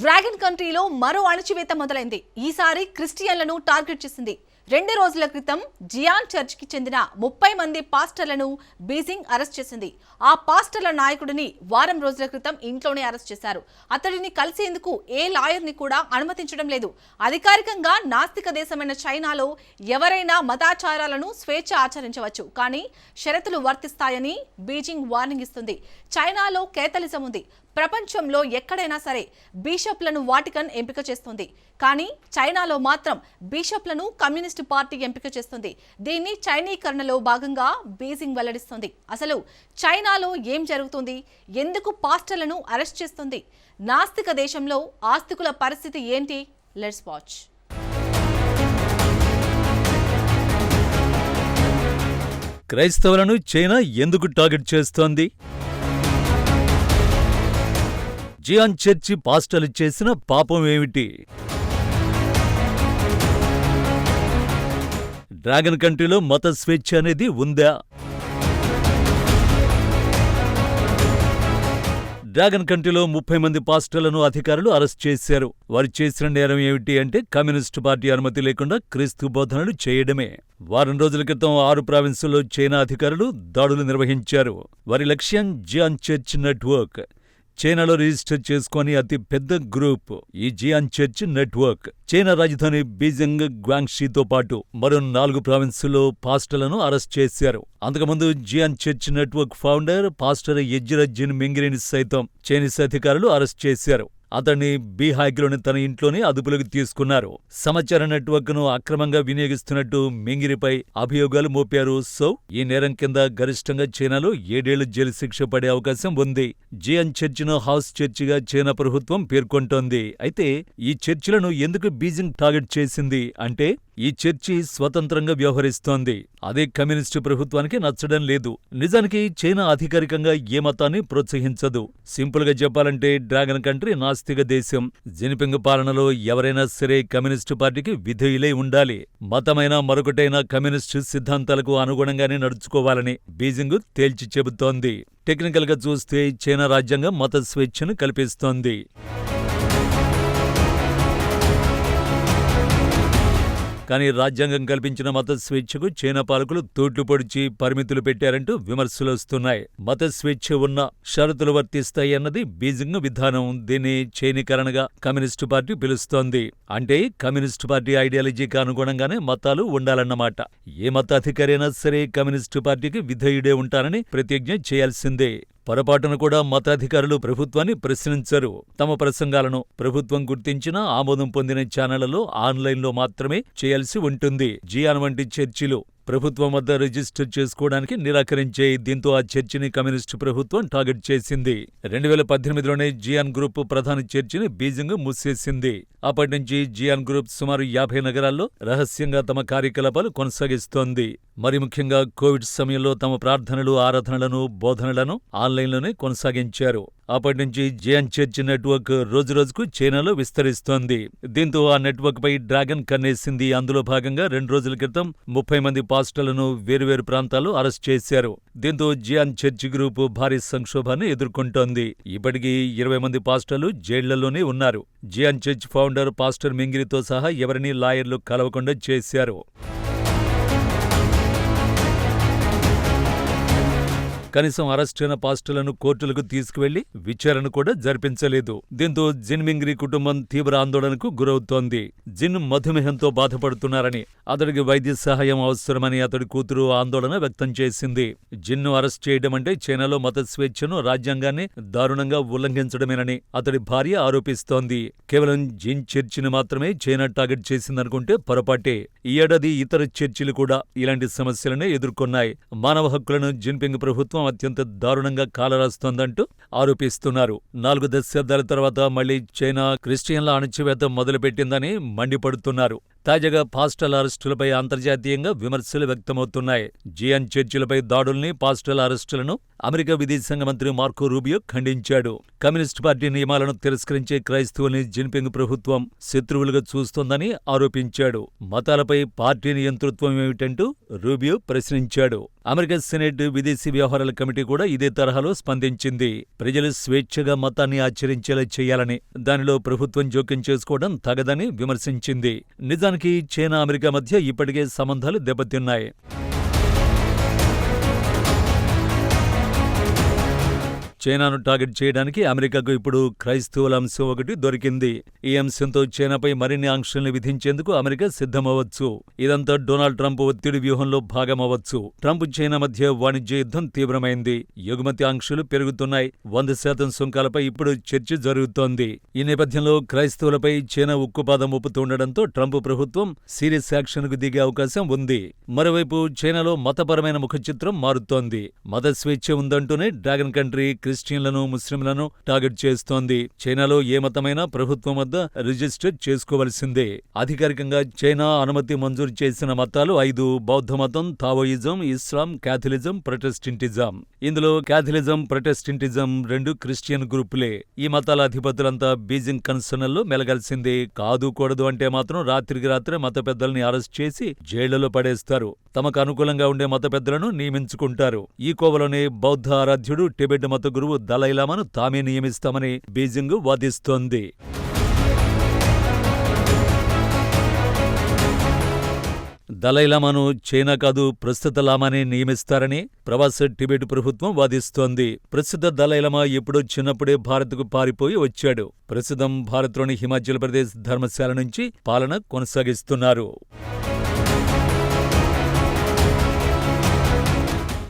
Dragon కంట్రీలో మరో అణచివేత మొదలైంది. ఈసారి క్రిస్టియన్లను టార్గెట్ చేసింది. రెండు రోజుల క్రితం జియాన్ చర్చ్కి చెందిన ముప్పై మంది పాస్టర్లను బీజింగ్ అరెస్ట్ చేసింది. ఆ పాస్టర్ల నాయకుడిని వారం రోజుల క్రితం ఇంట్లోనే అరెస్ట్ చేశారు. అతడిని కలిసేందుకు ఏ లాయర్ని కూడా అనుమతించడం లేదు. అధికారికంగా నాస్తిక దేశమైన చైనాలో ఎవరైనా మతాచారాలను స్వేచ్ఛ ఆచరించవచ్చు. కానీ షరతులు వర్తిస్తాయని బీజింగ్ వార్నింగ్ ఇస్తుంది. చైనాలో కేథలిజం ఉంది. ప్రపంచంలో ఎక్కడైనా సరే బిషప్లను వాటికన్ ఎంపిక చేస్తుంది. కానీ చైనాలో మాత్రం బిషప్లను కమ్యూనిస్టు పార్టీ ఎంపిక చేస్తుంది. దీన్ని చైనీకరణలో భాగంగా బీజింగ్ వెల్లడిస్తుంది. అసలు చైనాలో ఏం జరుగుతుంది? ఎందుకు పాస్టర్లను అరెస్ట్ చేస్తుంది? నాస్తిక దేశంలో ఆస్తికుల పరిస్థితి ఏంటి? లెట్స్ వాచ్ క్రైస్తవులను చైనా ఎందుకు టార్గెట్ చేస్తోంది? జియాన్ చర్చి పాస్టర్లు చేసిన పాపం ఏమిటి? డ్రాగన్ కంట్రీలో మత స్వేచ్ఛ అనేది ఉందా? డ్రాగన్ కంట్రీలో ముప్పై మంది పాస్టర్లను అధికారులు అరెస్ట్ చేశారు. వారు చేసిన నేరం ఏమిటి అంటే కమ్యూనిస్టు పార్టీ అనుమతి లేకుండా క్రీస్తు బోధనలు చేయడమే. వారం రోజుల క్రితం ఆరు ప్రావిన్సుల్లో చైనా అధికారులు దాడులు నిర్వహించారు. వారి లక్ష్యం జియాన్ చర్చ్ నెట్వర్క్. చైనాలో రిజిస్టర్ చేసుకుని అతి పెద్ద గ్రూప్ ఈ జియాన్ చర్చ్ నెట్వర్క్. చైనా రాజధాని బీజింగ్ గ్వాంగ్షీతో పాటు మరో నాలుగు ప్రావిన్సుల్లో పాస్టర్లను అరెస్ట్ చేశారు. అంతకుముందు Zion church network founder pastor Ezra Jin మింగిరిని సైతం చైనీస్ అధికారులు అరెస్ట్ చేశారు. అతన్ని బీహాగ్లోని తన ఇంట్లోనే అదుపులోకి తీసుకున్నారు. సమాచార నెట్వర్క్ను అక్రమంగా వినియోగిస్తున్నట్టు మింగిరిపై అభియోగాలు మోపారు. సో ఈ నేరం కింద గరిష్టంగా చైనాలో ఏడేళ్ళు జైలు శిక్ష పడే అవకాశం ఉంది. జియన్ చర్చిను హౌస్ చర్చిగా చైనా ప్రభుత్వం పేర్కొంటోంది. అయితే ఈ చర్చిలను ఎందుకు బీజింగ్ టార్గెట్ చేసింది? అంటే ఈ చర్చి స్వతంత్రంగా వ్యవహరిస్తోంది. అదే కమ్యూనిస్టు ప్రభుత్వానికి నచ్చడం లేదు. నిజానికి చైనా అధికారికంగా ఏ మతాన్ని ప్రోత్సహించదు. సింపుల్గా చెప్పాలంటే డ్రాగన్ కంట్రీ నాస్తిక దేశం. జినిపింగ్ పాలనలో ఎవరైనా సరే కమ్యూనిస్టు పార్టీకి విధేయులై ఉండాలి. మతమైన మరొకటైన కమ్యూనిస్టు సిద్ధాంతాలకు అనుగుణంగానే నడుచుకోవాలని బీజింగ్ తేల్చి చెబుతోంది. టెక్నికల్గా చూస్తే చైనా రాజ్యాంగం మత స్వేచ్ఛను కల్పిస్తోంది. కానీ రాజ్యాంగం కల్పించిన మత స్వేచ్ఛకు చైనా పాలకులు తోట్లు పొడిచి పరిమితులు పెట్టారంటూ విమర్శలు వస్తున్నాయి. మత స్వేచ్ఛ ఉన్న షరతులు వర్తిస్తాయన్నది బీజింగ్ విధానం దీన్ని చైనీకరణగా కమ్యూనిస్టు పార్టీ పిలుస్తోంది. అంటే కమ్యూనిస్టు పార్టీ ఐడియాలజీకి అనుగుణంగానే మతాలు ఉండాలన్నమాట. ఏ మతాధికారైనా సరే కమ్యూనిస్టు పార్టీకి విధేయుడే ఉంటారని ప్రతిజ్ఞ చేయాల్సిందే. పొరపాటును కూడా మతాధికారులు ప్రభుత్వాన్ని ప్రశ్నించరు. తమ ప్రసంగాలను ప్రభుత్వం గుర్తించిన ఆమోదం పొందిన ఛానళ్ళలో ఆన్లైన్లో మాత్రమే చేయాల్సి ఉంటుంది. జియాన్ వంటి చర్చిలు ప్రభుత్వం వద్ద రిజిస్టర్ చేసుకోవడానికి నిరాకరించే దీంతో ఆ చర్చిని కమ్యూనిస్టు ప్రభుత్వం టార్గెట్ చేసింది. రెండు వేల పద్దెనిమిదిలోనే జియాన్ గ్రూప్ ప్రధాన చర్చిని బీజింగ్ మూసేసింది. అప్పటి నుంచి జియాన్ గ్రూప్ సుమారు యాభై నగరాల్లో రహస్యంగా తమ కార్యకలాపాలు కొనసాగిస్తోంది. మరి ముఖ్యంగా కోవిడ్ సమయంలో తమ ప్రార్థనలు ఆరాధనలను బోధనలను ఆన్లైన్లోనే కొనసాగించారు. అప్పటి నుంచి జియాన్ చర్చ్ నెట్వర్క్ రోజురోజుకు చైనాలో విస్తరిస్తోంది. దీంతో ఆ నెట్వర్క్ పై డ్రాగన్ కన్నేసింది. అందులో భాగంగా రెండు రోజుల క్రితం ముప్పై మంది పాస్టర్లను వేరువేరు ప్రాంతాల్లో అరెస్ట్ చేశారు. దీంతో జియాన్ చర్చ్ గ్రూప్ భారీ సంక్షోభాన్ని ఎదుర్కొంటోంది. ఇప్పటికీ ఇరవై మంది పాస్టర్లు జైళ్ళలోనే ఉన్నారు. జియాన్ చర్చ్ ఫౌండర్ పాస్టర్ మింగిరితో సహా ఎవరినీ లాయర్లు కలవకుండా చేశారు. కనీసం అరెస్టైన పాస్టర్లను కోర్టులకు తీసుకువెళ్ళి విచారణ కూడా జరిపించలేదు. దీంతో జిన్మింగ్రీ కుటుంబం తీవ్ర ఆందోళనకు గురవుతోంది. జిన్ మధుమేహంతో బాధపడుతున్నారని అతడికి వైద్య సహాయం అవసరమని అతడి కూతురు ఆందోళన వ్యక్తం చేసింది. జిన్ను అరెస్ట్ చేయడం అంటే చైనాలో మత స్వేచ్ఛను రాజ్యాంగాన్ని దారుణంగా ఉల్లంఘించడమేనని అతడి భార్య ఆరోపిస్తోంది. కేవలం జిన్ చర్చిని మాత్రమే చైనా టార్గెట్ చేసిందనుకుంటే పొరపాటే. ఈ ఏడాది ఇతర చర్చిలు కూడా ఇలాంటి సమస్యలనే ఎదుర్కొన్నాయి. మానవ హక్కులను జిన్పింగ్ ప్రభుత్వం అత్యంత దారుణంగా కాలరాస్తోందంటూ ఆరోపిస్తున్నారు. నాలుగు దశాబ్దాల తర్వాత మళ్ళీ చైనా క్రిస్టియన్ల అణచివేత మొదలుపెట్టిందని మండిపడుతున్నారు. తాజాగా పాస్టల్ అరెస్టులపై అంతర్జాతీయంగా విమర్శలు వ్యక్తమవుతున్నాయి. జియాన్ చర్చిలపై దాడుల్ని పాస్టల్ అరెస్టులను అమెరికా విదేశాంగ మంత్రి మార్కో రూబియో ఖండించాడు. కమ్యూనిస్టు పార్టీ నియమాలను తిరస్కరించే క్రైస్తవుల్ని జిన్పింగ్ ప్రభుత్వం శత్రువులుగా చూస్తోందని ఆరోపించాడు. మతాలపై పార్టీ నియంతృత్వం ఏమిటంటూ రూబియో ప్రశ్నించాడు. అమెరికా సెనెట్ విదేశీ వ్యవహారాల కమిటీ కూడా ఇదే తరహాలో స్పందించింది. ప్రజలు స్వేచ్ఛగా మతాన్ని ఆచరించేలా చేయాలని దానిలో ప్రభుత్వం జోక్యం చేసుకోవడం తగదని విమర్శించింది. నిజానికి చైనా అమెరికా మధ్య ఇప్పటికే సంబంధాలు దెబ్బతిన్నాయి. చైనాను టార్గెట్ చేయడానికి అమెరికాకు ఇప్పుడు క్రైస్తవుల అంశం ఒకటి దొరికింది. ఈ అంశంతో చైనాపై మరిన్ని ఆంక్షల్ని విధించేందుకు అమెరికా సిద్ధమవ్వచ్చు. ఇదంతా డొనాల్డ్ ట్రంప్ ఒత్తిడి వ్యూహంలో భాగమవ్వచ్చు. ట్రంప్ చైనా మధ్య వాణిజ్య యుద్ధం తీవ్రమైంది. ఎగుమతి ఆంక్షలు పెరుగుతున్నాయి. వంద శాతం సుంకాలపై ఇప్పుడు చర్చ జరుగుతోంది. ఈ నేపథ్యంలో క్రైస్తవులపై చైనా ఉక్కుపాదం ఒప్పుతుండడంతో ట్రంప్ ప్రభుత్వం సీరియస్ యాక్షన్కు దిగే అవకాశం ఉంది. మరోవైపు చైనాలో మతపరమైన ముఖచిత్రం మారుతోంది. మత స్వేచ్ఛ ఉందంటూనే డ్రాగన్ కంట్రీ క్రిస్టియన్లను ముస్లింలను టార్గెట్ చేస్తోంది. చైనాలో ఏ మతమైనా ప్రభుత్వం వద్ద రిజిస్టర్ చేసుకోవలసిందే. అధికారికంగా చైనా అనుమతి మంజూరు చేసిన మతాలు ఐదు. బౌద్ధ మతం తావోయిజం ఇస్లాం క్యాథలిజం ప్రొటెస్టింటిజం. ఇందులో క్యాథలిజం ప్రొటెస్టింటిజం రెండు క్రిస్టియన్ గ్రూపులే. ఈ మతాల అధిపతులంతా బీజింగ్ కన్సర్నల్లో మెలగాల్సిందే. కాదు కూడదు అంటే మాత్రం రాత్రికి రాత్రే మత పెద్దల్ని అరెస్ట్ చేసి జైళ్ళలో పడేస్తారు. తమకు అనుకూలంగా ఉండే మత పెద్దలను నియమించుకుంటారు. ఈ కోవలోనే బౌద్ధ ఆరాధ్యుడు టిబెట్ మత గురువు దలైలామాను తామే నియమిస్తామని బీజింగ్ వాదిస్తోంది. దలైలామాను చైనా కాదు ప్రస్తుత లామాని నియమిస్తారని ప్రవాస టిబెట్ ప్రభుత్వం వాదిస్తోంది. ప్రస్తుత దలైలామా ఎప్పుడో చిన్నప్పుడే భారత్కు పారిపోయి వచ్చాడు. ప్రస్తుతం భారత్లోని హిమాచల్ ప్రదేశ్ ధర్మశాల నుంచి పాలన కొనసాగిస్తున్నారు.